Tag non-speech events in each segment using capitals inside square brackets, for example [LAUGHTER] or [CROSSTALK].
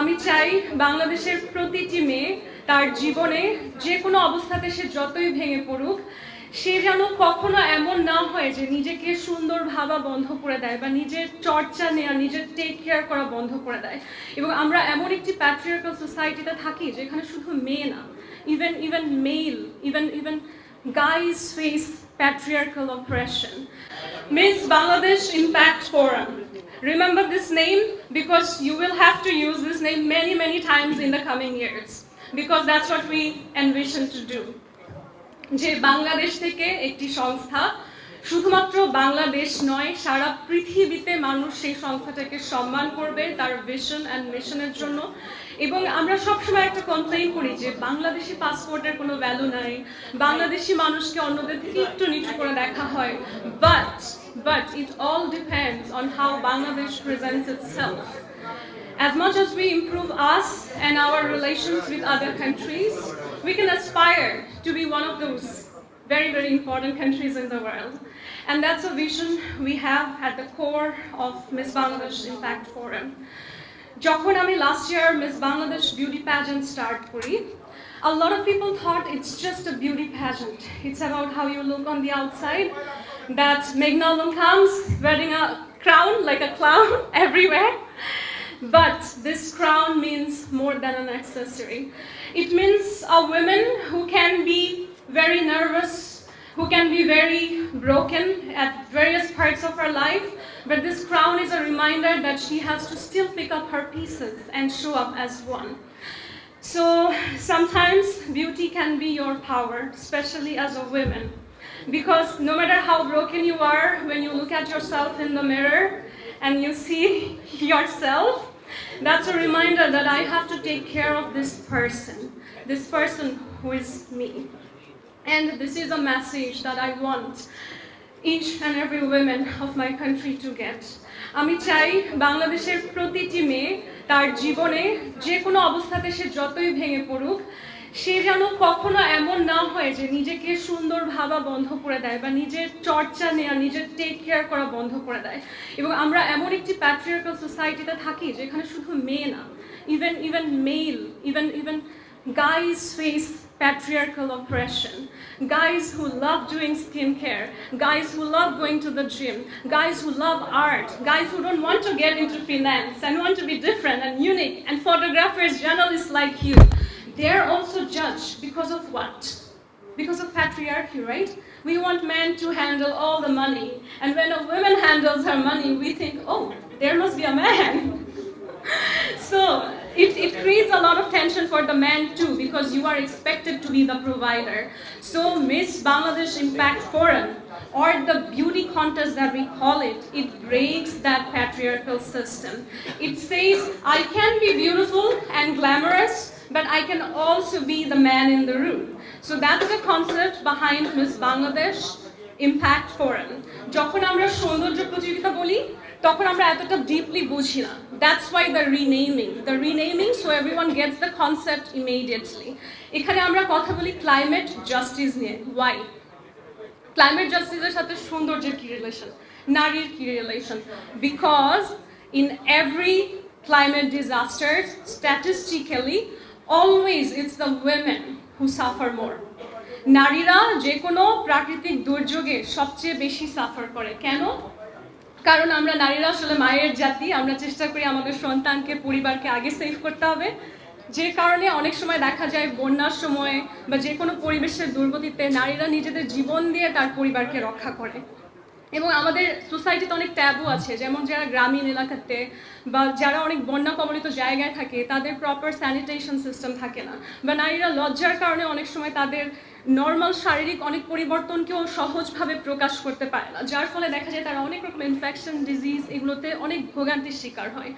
আমি চাই বাংলাদেশের প্রতিটি মেয়ে তার জীবনে যে কোনো অবস্থাতে সে যতই ভেঙে পড়ুক, সে যেন কখনো এমন না হয় যে নিজেকে সুন্দর ভাবা বন্ধ করে দেয় বা নিজের চর্চা নেওয়া নিজের টেক কেয়ার করা বন্ধ করে দেয়। এবং আমরা এমন একটি প্যাট্রিয়ার্কাল সোসাইটিতে থাকি যেখানে শুধু মেয়ে না even even male even even guys face patriarchal oppression. Miss Bangladesh Impact Forum. Remember this name because you will have to use this name many, many times in the coming years because that's what we envision to do. যে বাংলাদেশ থেকে একটি সংস্থা শুধুমাত্র বাংলাদেশ নয় সারা পৃথিবীতে মানুষ সেই সংস্থাটাকে সম্মান করবে তার ভিশন অ্যান্ড মিশনের জন্য। এবং আমরা সবসময় একটা কমপ্লেন করি যে বাংলাদেশি পাসপোর্টের কোনো ভ্যালু নাই বাংলাদেশি মানুষকে অন্যদের থেকে একটু নিচু করে দেখা হয়। But but it all depends on how Bangladesh presents itself As much as we improve us and our relations with other countries, we can aspire to be one of those very, very important countries in the world. And that's a vision we have at the core of Miss Bangladesh Impact Forum. যখন আমি last year Miss Bangladesh beauty pageant start করি a lot of people thought it's just a beauty pageant. It's about how you look on the outside. That Meghna comes wearing a crown like a clown [LAUGHS] everywhere. But this crown means more than an accessory. It means a woman who can be very nervous, who can be very broken at various parts of her life, but this crown is a reminder that she has to still pick up her pieces and show up as one. So sometimes beauty can be your power, especially as a woman. Because no matter how broken you are, when you look at yourself in the mirror and you see [LAUGHS] yourself, that's a reminder that I have to take care of this person, this person who is me. And this is a message that I want each and every woman of my country to get. আমি চাই বাংলাদেশের প্রতিটি মেয়ে তার জীবনে যে কোনো অবস্থাতে সে যতই ভেঙে পড়ুক, সে যেন কখনো এমন না হয় যে নিজেকে সুন্দর ভাবা বন্ধ করে দেয় বা নিজের চর্চা নেওয়া নিজের টেক কেয়ার করা বন্ধ করে দেয় এবং আমরা এমন একটি প্যাট্রিয়ার্কাল সোসাইটিতে থাকি যেখানে শুধু মেয়ে না even even male even even guys face patriarchal oppression. Guys who love doing skincare, guys who love going to the gym, guys who love art, guys who don't want to get into finance and want to be different and unique, and photographers, journalists like you. They're also judged because of what? Because of patriarchy, right? We want men to handle all the money. And when a woman handles her money, we think, oh, there must be a man. [LAUGHS] so it, it creates for the man too because you are expected to be the provider. So Miss Bangladesh Impact Forum or the beauty contest that we call it, it breaks that patriarchal system. It says, I can be beautiful and glamorous, but I can also be the man in the room. So that's the concept behind Miss Bangladesh Impact Forum. যখন আমরা সৌন্দর্য প্রতিযোগিতা বলি, তখন আমরা এতটা deeply বুঝি না। That's why the renaming the renaming so everyone gets the concept immediately এখানে আমরা কথা বলি ক্লাইমেট জাস্টিস নিয়ে। ওয়াই ক্লাইমেট জাস্টিসের সাথে সৌন্দর্যের কি রিলেশন নারীর কি relation because in every climate disasters statistically, always it's the women who suffer more. নারীরা যে কোনো প্রাকৃতিক দুর্যোগে সবচেয়ে বেশি সাফার করে। কেন? কারণ আমরা নারীরা আসলে মায়ের জাতি, আমরা চেষ্টা করি আমাদের সন্তানকে, পরিবারকে আগে সেভ করতে হবে। যে কারণে অনেক সময় দেখা যায় বন্যার সময় বা যে কোনো পরিবেশের দুর্গতিতে নারীরা নিজেদের জীবন দিয়ে তার পরিবারকে রক্ষা করে। এবং আমাদের সোসাইটিতে অনেক ট্যাবু আছে, যেমন যারা গ্রামীণ এলাকাতে বা যারা অনেক বন্যা কবলিত জায়গায় থাকে, তাদের প্রপার স্যানিটেশন সিস্টেম থাকে না। বা নারীরা লজ্জার কারণে অনেক সময় তাদের নর্মাল শারীরিক অনেক পরিবর্তনকেও সহজভাবে প্রকাশ করতে পারে না। যার ফলে দেখা যায় তারা অনেক রকম ইনফেকশন ডিজিজ এগুলোতে অনেক ভোগান্তির শিকার হয়।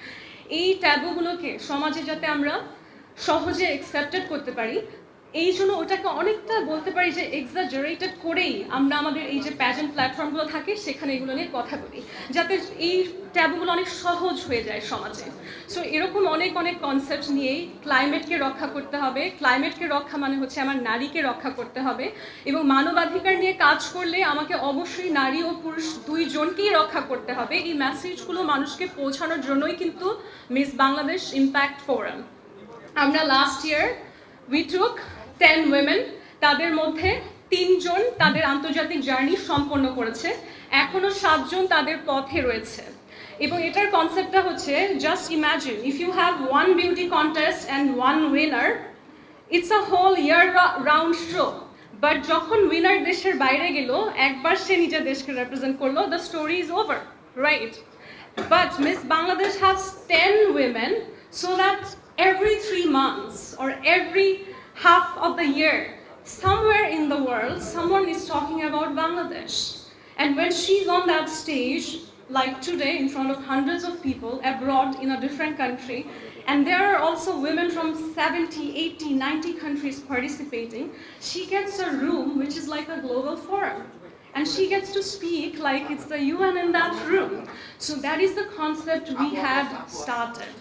এই ট্যাবুগুলোকে সমাজে যাতে আমরা সহজে অ্যাকসেপ্টেড করতে পারি, এই জন্য ওটাকে অনেকটা বলতে পারি যে এক্সাজারেটেড করেই আমরা আমাদের এই যে প্যাজেন্ট প্ল্যাটফর্মগুলো থাকে, সেখানে এগুলো নিয়ে কথা বলি। যাতে এই ট্যাবুগুলো অনেক সহজ হয়ে যায় সমাজে। সো এরকম অনেক অনেক কনসেপ্ট নিয়েই ক্লাইমেটকে রক্ষা করতে হবে। ক্লাইমেটকে রক্ষা মানে হচ্ছে আমার নারীকে রক্ষা করতে হবে। এবং মানবাধিকার নিয়ে কাজ করলে আমাকে অবশ্যই নারী ও পুরুষ দুইজনকেই রক্ষা করতে হবে। এই মেসেজগুলো মানুষকে পৌঁছানোর জন্যই কিন্তু মিস বাংলাদেশ ইম্প্যাক্ট ফোরাম আমরা last year we took ten women তাদের মধ্যে তিনজন তাদের আন্তর্জাতিক জার্নি সম্পন্ন করেছে। এখনও সাতজন তাদের পথে রয়েছে। এবং এটার কনসেপ্টটা হচ্ছে just imagine if you have one beauty contest and one winner it's a whole year round show but যখন উইনার দেশের বাইরে গেল একবার সে নিজের দেশকে রিপ্রেজেন্ট করল the story is over right But Miss Bangladesh has 10 women so that every three months or every half of the year, somewhere in the world, someone is talking about Bangladesh. And when she's on that stage, like today, in front of hundreds of people abroad in a different country, and there are also women from 70, 80, 90 countries participating, she gets a room which is like a global forum and she gets to speak like it's the UN in that room. So that is the concept we had started.